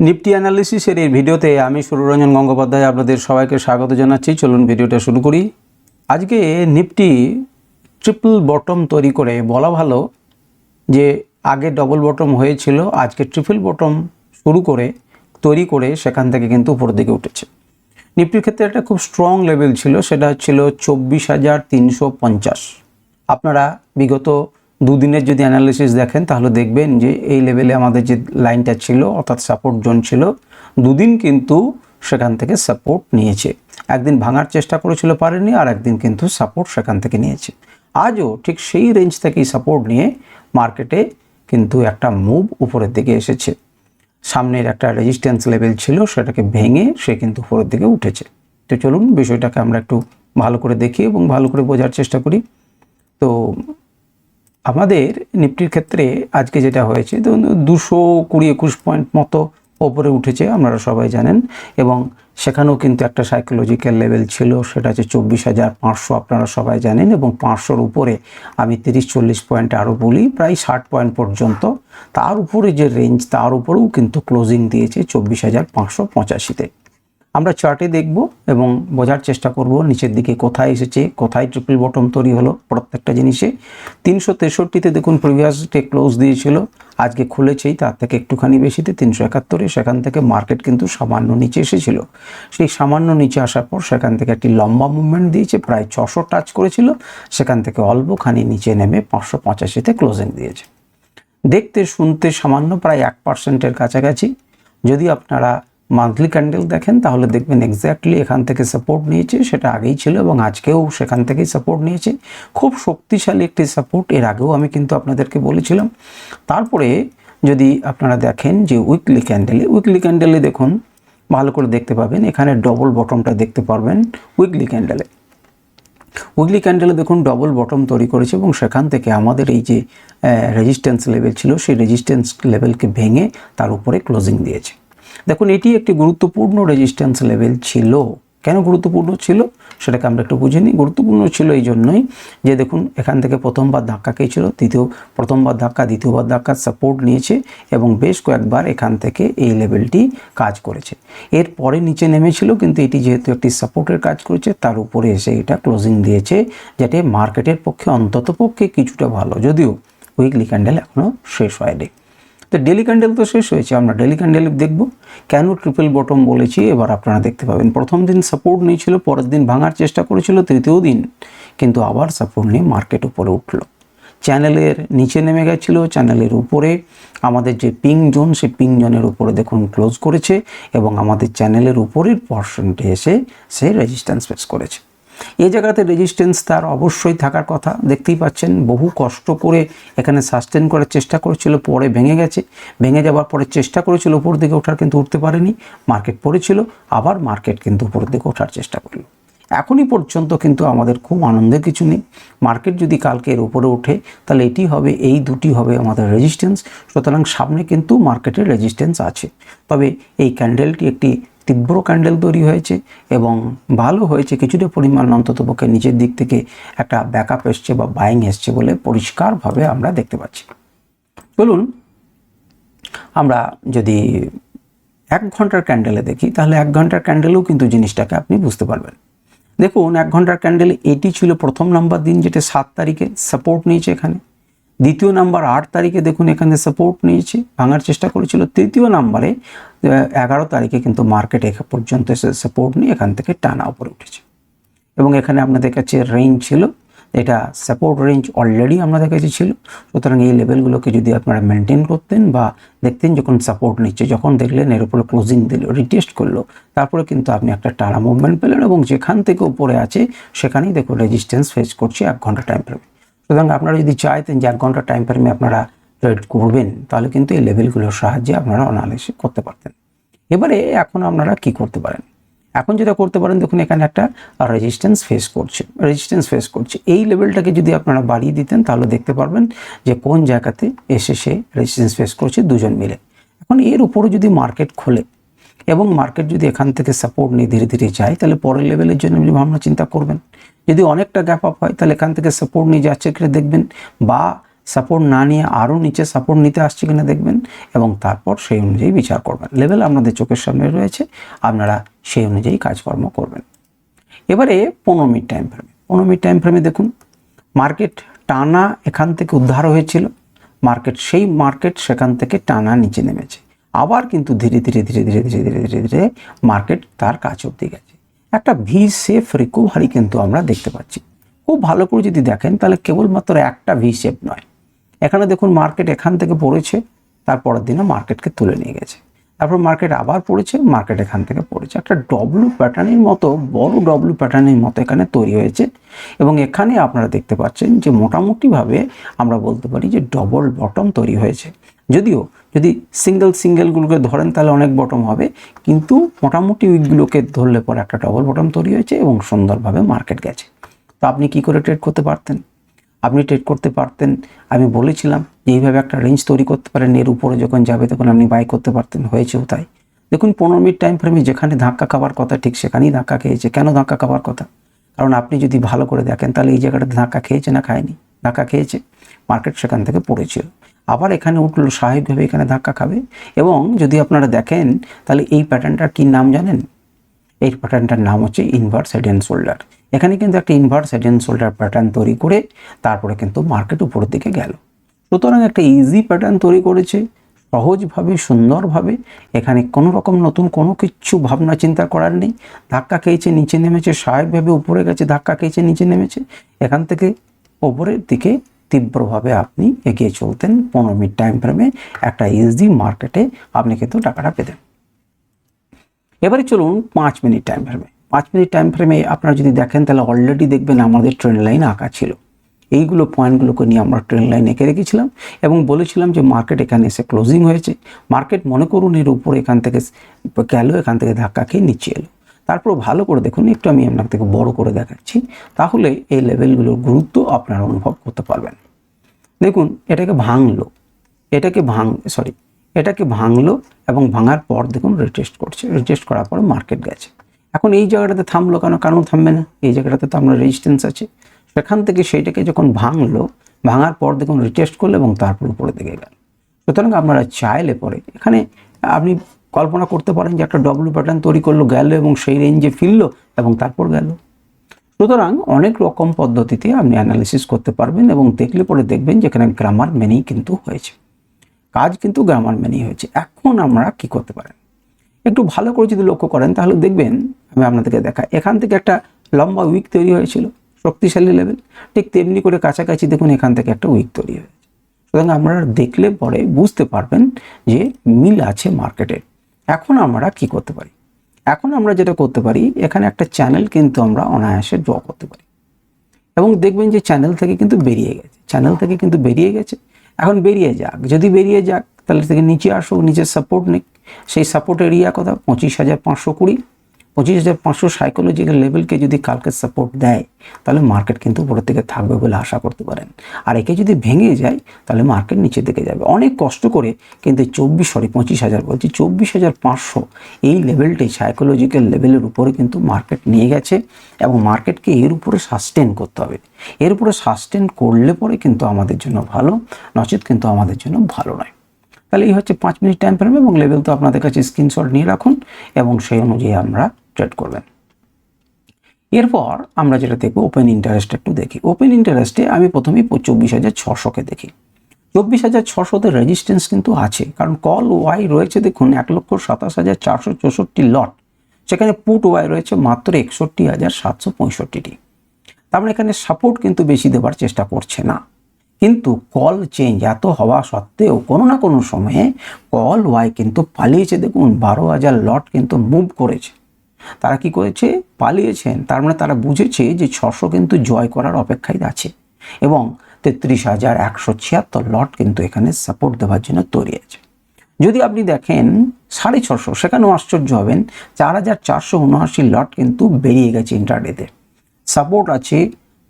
Nifty অ্যানালিসিসের এই ভিডিওতে আমি সুররঞ্জন গঙ্গোপাধ্যায় আপনাদের সবাইকে স্বাগত জানাচ্ছি। চলুন ভিডিওটা শুরু করি। আজকে নিফটি ট্রিপল বটম তৈরি করে বলা ভালো যে আগে ডবল বটম হয়েছিল, আজকে ট্রিপল বটম শুরু করে, তৈরি করে সেখান থেকে কিন্তু উপরের দিকে উঠেছে। নিফটির ক্ষেত্রে একটা খুব স্ট্রং লেভেল ছিল, সেটা ছিল চব্বিশ হাজার তিনশো পঞ্চাশ। আপনারা বিগত দুদিনের যদি অ্যানালিসিস দেখেন, তাহলে দেখবেন যে এই লেভেলে আমাদের যে লাইনটা ছিল, অর্থাৎ সাপোর্ট জোন ছিল, দুদিন কিন্তু সেখান থেকে সাপোর্ট নিয়েছে। একদিন ভাঙার চেষ্টা করেছিল পারেনি, আর একদিন কিন্তু সাপোর্ট সেখান থেকে নিয়েছে। আজও ঠিক সেই রেঞ্জ থেকেই সাপোর্ট নিয়ে মার্কেটে কিন্তু একটা মুভ উপরের দিকে এসেছে। সামনের একটা রেজিস্ট্যান্স লেভেল ছিল, সেটাকে ভেঙে সে কিন্তু উপরের দিকে উঠেছে। তো চলুন, বিষয়টাকে আমরা একটু ভালো করে দেখি এবং ভালো করে বোঝার চেষ্টা করি। তো আমাদের নিফটির ক্ষেত্রে আজকে যেটা হয়েছে, ধরুন দুশো কুড়ি একুশ পয়েন্ট মতো ওপরে উঠেছে, আপনারা সবাই জানেন। এবং সেখানেও কিন্তু একটা সাইকোলজিক্যাল লেভেল ছিল, সেটা হচ্ছে চব্বিশ হাজার পাঁচশো, আপনারা সবাই জানেন। এবং পাঁচশোর উপরে আমি তিরিশ চল্লিশ পয়েন্ট আরও বলি, প্রায় ষাট পয়েন্ট পর্যন্ত। তার উপরে যে রেঞ্জ তার উপরেও কিন্তু ক্লোজিং দিয়েছে চব্বিশ হাজার পাঁচশো পঁচাশিতে। আমরা চার্টে দেখব এবং বোঝার চেষ্টা করব নিচের দিকে কোথায় এসেছে, কোথায় ট্রিপল বটম তৈরি হলো প্রত্যেকটা জিনিসে। তিনশো তেষট্টিতে দেখুন প্রিভিয়াস ডে ক্লোজ দিয়েছিল, আজকে খুলেছেই, তার থেকে একটুখানি বেশিতে, তিনশো একাত্তরে, সেখান থেকে মার্কেট কিন্তু সামান্য নিচে এসেছিল। সেই সামান্য নিচে আসার পর সেখান থেকে একটি লম্বা মুভমেন্ট দিয়েছে, প্রায় ছশো টাচ করেছিল, সেখান থেকে অল্পখানি নিচে নেমে পাঁচশো পঁচাশিতে ক্লোজিং দিয়েছে। দেখতে, শুনতে সামান্য প্রায় এক পার্সেন্টের কাছাকাছি। যদি আপনারা মান্থলি ক্যান্ডেল দেখেন, তাহলে দেখবেন এক্স্যাক্টলি এখান থেকে সাপোর্ট নিয়েছে, সেটা আগেই ছিল এবং আজকেও সেখান থেকেই সাপোর্ট নিয়েছে। খুব শক্তিশালী একটি সাপোর্ট এর আগেও আমি কিন্তু আপনাদেরকে বলেছিলাম। তারপরে যদি আপনারা দেখেন যে উইকলি ক্যান্ডেলে উইকলি ক্যান্ডেলে দেখুন, ভালো করে দেখতে পাবেন, এখানে ডবল বটমটা দেখতে পারবেন উইকলি ক্যান্ডেলে উইকলি ক্যান্ডেলে দেখুন ডবল বটম তৈরি করেছে এবং সেখান থেকে আমাদের এই যে রেজিস্ট্যান্স লেভেল ছিল, সেই রেজিস্ট্যান্স লেভেলকে ভেঙে তার উপরে ক্লোজিং দিয়েছে। দেখুন, এটি একটি গুরুত্বপূর্ণ রেজিস্ট্যান্স লেভেল ছিল। কেন গুরুত্বপূর্ণ ছিল? সেটাকে আমরা একটু বুঝে নিই। গুরুত্বপূর্ণ ছিল এই জন্যই যে, দেখুন, এখান থেকে প্রথমবার ধাক্কা খেয়েছিল তৃতীয় প্রথমবার ধাক্কা, দ্বিতীয়বার ধাক্কা সাপোর্ট নিয়েছে এবং বেশ কয়েকবার এখান থেকে এই লেভেলটি কাজ করেছে। এর পরে নিচে নেমেছিল, কিন্তু এটি যেহেতু একটি সাপোর্টের কাজ করেছে, তার উপরে এসে এটা ক্লোজিং দিয়েছে, যেটি মার্কেটের পক্ষে অন্তত পক্ষে কিছুটা ভালো। যদিও উইকলি ক্যান্ডেল এখনও শেষ হয়নি। তো ডেলি ক্যান্ডেল তো শেষ হয়েছে, আমরা ডেলি ক্যান্ডেল দেখব। কেন ট্রিপল বটম বলেছি? এবার আপনারা দেখতে পাবেন, প্রথম দিন সাপোর্ট নিয়েছিল, পরের দিন ভাঙার চেষ্টা করেছিল, তৃতীয় দিন কিন্তু আবার সাপোর্ট নিয়ে মার্কেট উপরে উঠল। চ্যানেলের নিচে নেমে গেছিল চ্যানেলের উপরে। আমাদের যে পিং জোন সেই পিং জোনের উপরে দেখুন ক্লোজ করেছে এবং আমাদের চ্যানেলের উপরের পর্শনটি এসে সে রেজিস্ট্যান্স ফেস করেছে। এই জায়গাতে রেজিস্ট্যান্স তার অবশ্যই থাকার কথা। দেখতেই পাচ্ছেন, বহু কষ্ট করে এখানে সাস্টেন করার চেষ্টা করেছিল, পরে ভেঙে গেছে। ভেঙে যাওয়ার পরে চেষ্টা করেছিল, উপর দিকে ওঠার কিন্তু উঠতে পারেনি। মার্কেট পড়েছিল, আবার মার্কেট কিন্তু উপর দিকে ওঠার চেষ্টা করল। এখনই পর্যন্ত কিন্তু আমাদের খুব আনন্দের কিছু নেই। মার্কেট যদি কালকে এর উপরে ওঠে, তাহলে এটি হবে, এই দুটি হবে আমাদের রেজিস্ট্যান্স সুতরাং সামনে কিন্তু মার্কেটের রেজিস্ট্যান্স আছে। তবে এই ক্যান্ডেলটি একটি তীব্র ক্যান্ডেল তৈরি হয়েছে এবং ভালো হয়েছে, কিছুটা পরিমাণ অন্ততপক্ষে নিচের দিক থেকে একটা ব্যাকআপ এসছে বা বাইং এসছে বলে পরিষ্কারভাবে আমরা দেখতে পাচ্ছি। চলুন, আমরা যদি এক ঘণ্টার ক্যান্ডেলে দেখি, তাহলে এক ঘণ্টার ক্যান্ডেলেও কিন্তু জিনিসটাকে আপনি বুঝতে পারবেন। দেখুন, এক ঘণ্টার ক্যান্ডেল এটি ছিল প্রথম নাম্বার দিন, যেটা সাত তারিখে সাপোর্ট নিয়েছে এখানে। দ্বিতীয় নাম্বার আট তারিখে দেখুন, এখানে সাপোর্ট নিয়েছে, ভাঙার চেষ্টা করেছিল। তৃতীয় নাম্বারে এগারো তারিখে কিন্তু মার্কেট এখান পর্যন্ত এসে সাপোর্ট নিয়ে এখান থেকে টানা উপরে উঠেছে। এবং এখানে আপনাদের কাছে রেঞ্জ ছিল এটা সাপোর্ট রেঞ্জ অলরেডি আমাদের কাছে ছিল। সুতরাং এই লেভেলগুলোকে যদি আপনারা মেনটেন করতেন বা দেখতেন যখন সাপোর্ট নিচ্ছে, যখন দেখলেন এর উপরে ক্লোজিং দিল রিটেস্ট করল, তারপরে কিন্তু আপনি একটা টানা মুভমেন্ট পেলেন এবং যেখান থেকে উপরে আছে, সেখানেই দেখুন রেজিস্ট্যান্স ফেস করছে এক ঘণ্টা টাইম ফ্রেমে সুতরাং আপনারা যদি চাইতেন যে এক ঘণ্টা টাইম ফ্রেমে আপনারা ট্রেড করবেন, তাহলে কিন্তু এই লেভেলগুলোর সাহায্যে আপনারা অ্যানালিসিস করতে পারতেন। এবারে এখন আপনারা কি করতে পারেন? এখন যেটা করতে পারেন, দেখুন এখানে একটা রেজিস্ট্যান্স ফেস করছে রেজিস্ট্যান্স ফেস করছে। এই লেভেলটাকে যদি আপনারা বাড়িয়ে দিতেন, তাহলে দেখতে পারবেন যে কোন জায়গাতে এসে সে রেজিস্ট্যান্স ফেস করছে দুজন মিলে। এখন এর উপরে যদি মার্কেট খোলে এবং মার্কেট যদি এখান থেকে সাপোর্ট নিয়ে ধীরে ধীরে যায়, তাহলে পরের লেভেলের জন্য আপনি ভাবনা চিন্তা করবেন। যদি অনেকটা গ্যাপ আপ হয়, তাহলে এখান থেকে সাপোর্ট নিয়ে যাচ্ছে কিনা দেখবেন বা সাপোর্ট না নিয়ে আরও নিচে সাপোর্ট নিতে আসছে কিনা দেখবেন এবং তারপর সেই অনুযায়ী বিচার করবেন। লেভেল আপনাদের চোখের সামনে রয়েছে, আপনারা সেই অনুযায়ী কাজকর্ম করবেন। এবারে পনেরো মিনিট টাইম ফ্রেমে পনেরো মিনিট টাইম ফ্রেমে দেখুন মার্কেট টানা এখান থেকে উদ্ধার হয়েছিল মার্কেট সেই মার্কেট সেখান থেকে টানা নিচে নেমেছে। আবার কিন্তু ধীরে ধীরে ধীরে ধীরে ধীরে ধীরে ধীরে ধীরে মার্কেট তার কাছ অব্দি গেছে। একটা ভি সেফ রিকোভারি কিন্তু আমরা দেখতে পাচ্ছি। খুব ভালো করে যদি দেখেন, তাহলে কেবলমাত্র একটা ভি সেফ নয়। এখানে দেখুন মার্কেট এখান থেকে পড়েছে, তারপরের দিনে মার্কেটকে তুলে নিয়ে গেছে। তারপর মার্কেট আবার পড়েছে মার্কেট এখান থেকে পড়েছে। একটা ডব্লু প্যাটার্নের মতো, বড় ডব্লু প্যাটার্নের মতো এখানে তৈরি হয়েছে এবং এখানে আপনারা দেখতে পাচ্ছেন যে মোটামুটিভাবে আমরা বলতে পারি যে ডবল বটম তৈরি হয়েছে। যদিও যদি সিঙ্গেল সিঙ্গেলগুলোকে ধরেন তাহলে অনেক বটম হবে, কিন্তু মোটামুটি উইকগুলোকে ধরলে পরে একটা ডবল বটম তৈরি হয়েছে এবং সুন্দরভাবে মার্কেট গেছে। তো আপনি কি করে ট্রেড করতে পারতেন? আপনি ট্রেড করতে পারতেন। আমি বলেছিলাম যে, এইভাবে একটা রেঞ্জ তৈরি করতে পারেন, এর উপরে যখন যাবে তখন আপনি বাই করতে পারতেন। হয়েছেও তাই। দেখুন, পনেরো মিনিট টাইম ফ্রেমে যেখানে ধাক্কা খাবার কথা, ঠিক সেখানেই ধাক্কা খেয়েছে। কেন ধাক্কা খাবার কথা? কারণ আপনি যদি ভালো করে দেখেন, তাহলে এই জায়গাটাতে ধাক্কা খেয়েছে না খায়নি? ধাক্কা খেয়েছে। মার্কেট সেখান থেকে পড়েছিল। আবার এখানে উঠল, স্বাভাবিকভাবে এখানে ধাক্কা খাবে। এবং যদি আপনারা দেখেন, তাহলে এই প্যাটার্নটার কী নাম জানেন? এই প্যাটার্নটার নাম হচ্ছে ইনভার্স হেড অ্যান্ড শোল্ডার এখানে কিন্তু একটা inverse head and shoulder pattern তৈরি করে তারপরে কিন্তু মার্কেট উপরের দিকে গেল। সুতরাং একটা ইজি প্যাটার্ন তৈরি করেছে, সহজভাবে, সুন্দরভাবে, এখানে কোনো রকম নতুন কোনো কিছু ভাবনা চিন্তা করার নেই। ধাক্কা খেয়েছে, নিচে নেমেছে, স্বাভাবিকভাবে উপরে গেছে, ধাক্কা খেয়েছে, নিচে নেমেছে। এখান থেকে ওপরের দিকে তীব্রভাবে আপনি এগিয়ে চলতেন। পনেরো মিনিট টাইম ফ্রেমে একটা ইজি মার্কেটে আপনি কিন্তু টাকাটা পেতেন। এবারে চলুন পাঁচ মিনিট টাইম ফ্রেমে পাঁচ মিনিট টাইম ফ্রেমে আপনারা যদি দেখেন, তাহলে অলরেডি দেখবেন আমাদের ট্রেন লাইন আঁকা ছিল। এইগুলো পয়েন্টগুলোকে নিয়ে আমরা ট্রেন লাইন এঁকে রেখেছিলাম এবং বলেছিলাম যে মার্কেট এখানে এসে ক্লোজিং হয়েছে। মার্কেট মনে করুন এর উপরে এখান থেকে গেল, এখান থেকে ধাক্কা খেয়ে নিচে এলো। তারপর ভালো করে দেখুন, একটু আমি আপনার থেকে বড় করে দেখাচ্ছি, তাহলে এই লেভেলগুলোর গুরুত্ব আপনারা অনুভব করতে পারবেন। দেখুন, এটাকে ভাঙলো। এটাকে ভাঙ সরি এটাকে ভাঙলো এবং ভাঙার পর দেখুন রিটেস্ট করছে রিটেস্ট করার পর মার্কেট গেছে। এখন এই জায়গাটাতে থামলো কেন? কেন থামবে না। এই জায়গাটাতে তো আমরা রেজিস্ট্যান্স আছে। সেখান থেকে সেইটাকে যখন ভাঙলো, ভাঙার পর দেখুন রিটেস্ট করল এবং তারপর উপরে দিকে গেল। সুতরাং আপনারা চাইলে পরে এখানে আপনি কল্পনা করতে পারেন যে একটা ডব্লু প্যাটার্ন তৈরি করল, গেল এবং সেই রেঞ্জে ফিরলো এবং তারপর গেল। সুতরাং অনেক রকম পদ্ধতিতে আপনি অ্যানালিসিস করতে পারবেন এবং দেখলে পরে দেখবেন যে এখানে গ্রামার মেনেই কিন্তু হয়েছে। কাজ কিন্তু গ্রামার মেনেই হয়েছে। এখন আমরা কি করতে পারেন? একটু ভালো করে যদি লক্ষ্য করেন, তাহলে দেখবেন আমি আপনাদেরকে দেখা এখান থেকে একটা লম্বা উইক তৈরি হয়েছিল, শক্তিশালী লেভেল ঠিক তেমনি করে কাছাকাছি দেখুন এখান থেকে একটা উইক তৈরি হয়েছে। সুতরাং আপনারা দেখলে পরে বুঝতে পারবেন যে মিল আছে মার্কেটের এখন আমরা কি করতে পারি? এখন আমরা যেটা করতে পারি, এখানে একটা চ্যানেল কিন্তু আমরা অনায়াসে ড্র করতে পারি। এবং দেখবেন যে চ্যানেল থেকে কিন্তু বেরিয়ে গেছে। চ্যানেল থেকে কিন্তু বেরিয়ে গেছে। এখন বেরিয়ে যাক। যদি বেরিয়ে যাক, তাহলে থেকে নিচে আসুক নিচের সাপোর্ট নিক। সেই সাপোর্ট এরিয়া কথা পঁচিশ হাজার পাঁচশো কুড়ি। পঁচিশ হাজার পাঁচশো সাইকোলজিক্যাল লেভেলকে যদি কালকে সাপোর্ট দেয়, তাহলে মার্কেট কিন্তু উপরের দিকে থাকবে বলে আশা করতে পারেন। আর একে যদি ভেঙে যায়, তাহলে মার্কেট নিচের দিকে যাবে। অনেক কষ্ট করে কিন্তু চব্বিশ সরি পঁচিশ হাজার বলছি, চব্বিশ হাজার পাঁচশো এই লেভেলটি সাইকোলজিক্যাল লেভেলের উপরে কিন্তু মার্কেট নিয়ে গেছে এবং মার্কেটকে এর উপরে সাস্টেন করতে হবে। এর উপরে সাস্টেন করলে পরে কিন্তু আমাদের জন্য ভালো, নচেত কিন্তু আমাদের জন্য ভালো নয়। তাহলে এই হচ্ছে পাঁচ মিনিট টাইম ফ্রেম এবং লেভেল তো আপনাদের কাছে স্ক্রিনশট নিয়ে রাখুন এবং সেই অনুযায়ী আমরা ট্রেড করবেন। এরপর আমরা যেটা দেখব ওপেন ইন্টারেস্ট একটু দেখি। ওপেন ইন্টারেস্টে আমি প্রথমেই চব্বিশ হাজার ছশোকে দেখি। চব্বিশ হাজার ছশোতে রেজিস্ট্যান্স কিন্তু আছে, কারণ কল ওয়াই রয়েছে দেখুন এক লক্ষ সাতাশ হাজার চারশো চৌষট্টি লট সেখানে পুট ওয়াই রয়েছে মাত্র একষট্টি হাজার সাতশো পঁয়ষট্টিটি। তার মানে এখানে সাপোর্ট কিন্তু বেশি দেওয়ার চেষ্টা করছে না। কিন্তু কল চেঞ্জ এত হওয়া সত্ত্বেও কোনো না কোনো সময়ে কল ওয়াই কিন্তু পালিয়েছে দেখুন, বারো হাজার লট কিন্তু মুভ করেছে। তারা কি করেছে? পালিয়েছেন। তার মানে তারা বুঝেছে যে ছশো কিন্তু জয় করার অপেক্ষায় আছে এবং তেত্রিশ হাজার একশো ছিয়াত্তর লট কিন্তু এখানে সাপোর্ট দেওয়ার জন্য তৈরি আছে। যদি আপনি দেখেন, সাড়ে ছশো, সেখানেও আশ্চর্য হবেন, চার হাজার চারশো উনআশি লট কিন্তু বেরিয়ে গেছে ইন্টারডেতে সাপোর্ট আছে,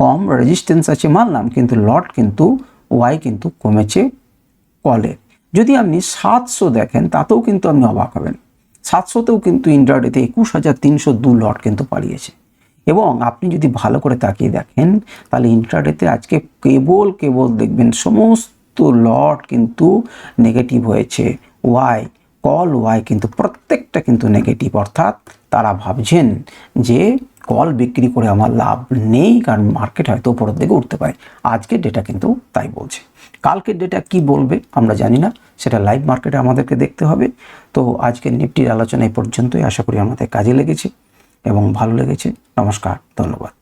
কম রেজিস্ট্যান্স আছে, মানলাম, কিন্তু লট কিন্তু ওয়াই কিন্তু কমেছে কলের যদি আপনি সাতশো দেখেন, তাতেও কিন্তু আপনি অবাক হবেন। সাতশোতেও কিন্তু ইন্টারডেতে একুশ হাজার তিনশো দু লট কিন্তু পালিয়েছে এবং আপনি যদি ভালো করে তাকিয়ে দেখেন, তাহলে ইন্ট্রাডেতে আজকে কেবল কেবল দেখবেন সমস্ত লট কিন্তু নেগেটিভ হয়েছে। ওয়াই কল ওয়াই কিন্তু প্রত্যেকটা কিন্তু নেগেটিভ অর্থাৎ তারা ভাবছেন যে কল বিক্রি করে আমার লাভ নেই, কারণ মার্কেট হয়তো উপরের দিকে উঠতে পারে। আজকে ডেটা কিন্তু তাই বলছে। কালকের ডেটা কি বলবে, আমরা জানি না। সেটা লাইভ মার্কেটে আমাদেরকে দেখতে হবে। তো আজকের নিফটির আলোচনা এই পর্যন্তই। আশা করি আমাদের কাজে লেগেছে এবং ভালো লেগেছে। নমস্কার, ধন্যবাদ।